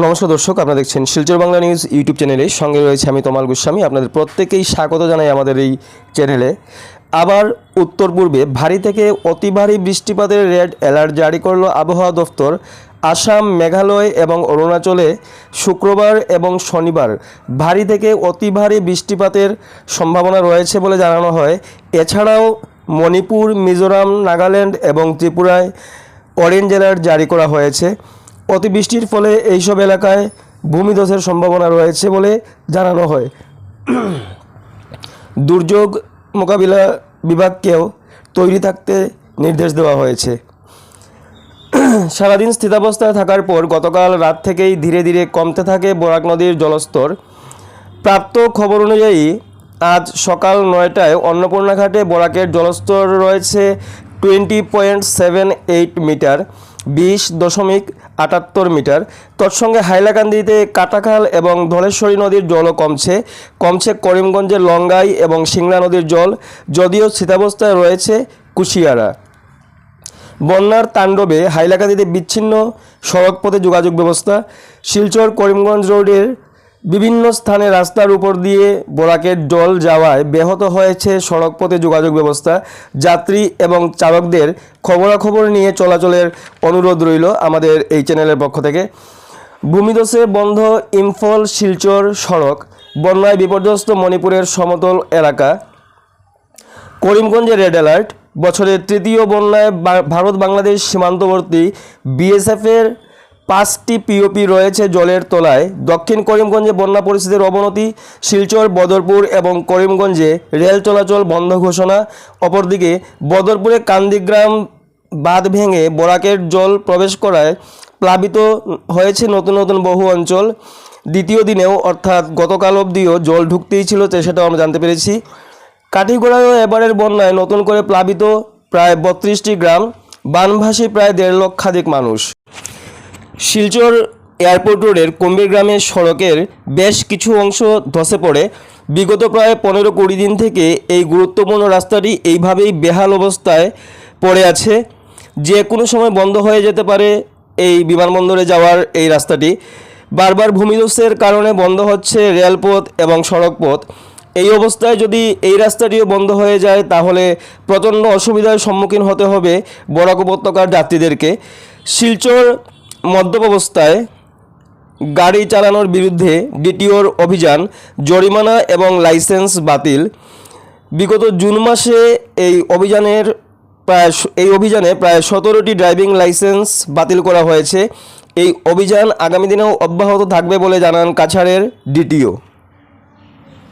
নমস্কার দর্শক, আপনারা দেখছেন শিলচর বাংলা নিউজ ইউটিউব চ্যানেলে। সঙ্গে রয়েছে আমি তমাল গোস্বামী। আপনাদের প্রত্যেকেই স্বাগত জানাই আমাদের এই চ্যানেলে। আবার উত্তর পূর্বে ভারী থেকে অতি ভারী বৃষ্টিপাতের রেড অ্যালার্ট জারি করল আবহাওয়া দফতর। আসাম, মেঘালয় এবং অরুণাচলে শুক্রবার এবং শনিবার ভারী থেকে অতি ভারী বৃষ্টিপাতের সম্ভাবনা রয়েছে বলে জানানো হয়। এছাড়াও মণিপুর, মিজোরাম, নাগাল্যান্ড এবং ত্রিপুরায় অরেঞ্জ অ্যালার্ট জারি করা হয়েছে। অতিবৃষ্টির ফলে এইসব এলাকায় ভূমিধসের সম্ভাবনা রয়েছে বলে জানানো হয়। দুর্যোগ মোকাবিলা বিভাগকেও তৈরি থাকতে নির্দেশ দেওয়া হয়েছে। সারাদিন স্থিতাবস্থায় থাকার পর গতকাল রাত থেকেই ধীরে ধীরে কমতে থাকে বরাক নদীর জলস্তর। প্রাপ্ত খবর অনুযায়ী আজ সকাল নয়টায় অন্নপূর্ণা ঘাটে বরাকের জলস্তর রয়েছে twenty point seven eight meter. বিশ দশমিক আটাত্তর মিটার। তৎসঙ্গে হাইলাকান্দিতে কাটাখাল এবং ধলেশ্বরী নদীর জলও কমছে। কমছে করিমগঞ্জের লঙ্গাই এবং সিংলা নদীর জল, যদিও স্থিতাবস্থায় রয়েছে কুশিয়ারা। বন্যার তাণ্ডবে হাইলাকান্দিতে বিচ্ছিন্ন সড়কপথে যোগাযোগ ব্যবস্থা। শিলচর করিমগঞ্জ রোডের বিভিন্ন স্থানে রাস্তার উপর দিয়ে বোরাকের জল যাওয়ায় ব্যাহত হয়েছে সড়কপথে যোগাযোগ ব্যবস্থা। যাত্রী এবং চালকদের খবরাখবর নিয়ে চলাচলের অনুরোধ রইল আমাদের এই চ্যানেলের পক্ষ থেকে। ভূমিদসে বন্ধ ইম্ফল শিলচর সড়ক, বন্যায় বিপর্যস্ত মণিপুরের সমতল এলাকা। করিমগঞ্জে রেড অ্যালার্ট, বছরের তৃতীয় বন্যায় ভারত বাংলাদেশ সীমান্তবর্তী বিএসএফের পাঁচটি পিওপি রয়েছে জলের তলায়। দক্ষিণ করিমগঞ্জে বন্যা পরিস্থিতির অবনতি, শিলচর, বদরপুর এবং করিমগঞ্জে রেল চলাচল বন্ধ ঘোষণা। অপরদিকে, বদরপুরে কান্দিগ্রাম বাঁধ ভেঙে বরাকের জল প্রবেশ করায় প্লাবিত হয়েছে নতুন নতুন বহু অঞ্চল। দ্বিতীয় দিনেও, অর্থাৎ গতকাল অবধিও জল ঢুকতেই ছিল সেটাও আমরা জানতে পেরেছি। কাঠিগোড়ায়ও এবারের বন্যায় নতুন করে প্লাবিত প্রায় বত্রিশটি গ্রাম। বানভাসী প্রায় দেড় লক্ষাধিক মানুষ। শিলচর এয়ারপোর্ট রোডের কুম্বির গ্রামের সড়কের বেশ কিছু অংশ ধসে পড়ে। বিগত প্রায় পনেরো কুড়ি দিন থেকে এই গুরুত্বপূর্ণ রাস্তাটি এইভাবেই বেহাল অবস্থায় পড়ে আছে। যে কোনো সময় বন্ধ হয়ে যেতে পারে এই বিমানবন্দরে যাওয়ার এই রাস্তাটি। বারবার ভূমিধসের কারণে বন্ধ হচ্ছে রেলপথ এবং সড়কপথ। এই অবস্থায় যদি এই রাস্তাটিও বন্ধ হয়ে যায়, তাহলে প্রচণ্ড অসুবিধার সম্মুখীন হতে হবে বরাক উপত্যকার যাত্রীদেরকে। শিলচর মদ্যপ অবস্থায় গাড়ি চালানোর বিরুদ্ধে ডিটিওর অভিযান, জরিমানা এবং লাইসেন্স বাতিল। বিগত জুন মাসে এই অভিযানের প্রায় এই অভিযানে প্রায় সতেরোটি ড্রাইভিং লাইসেন্স বাতিল করা হয়েছে। এই অভিযান আগামী দিনেও অব্যাহত থাকবে বলে জানান কাছাড়ের ডিটিও।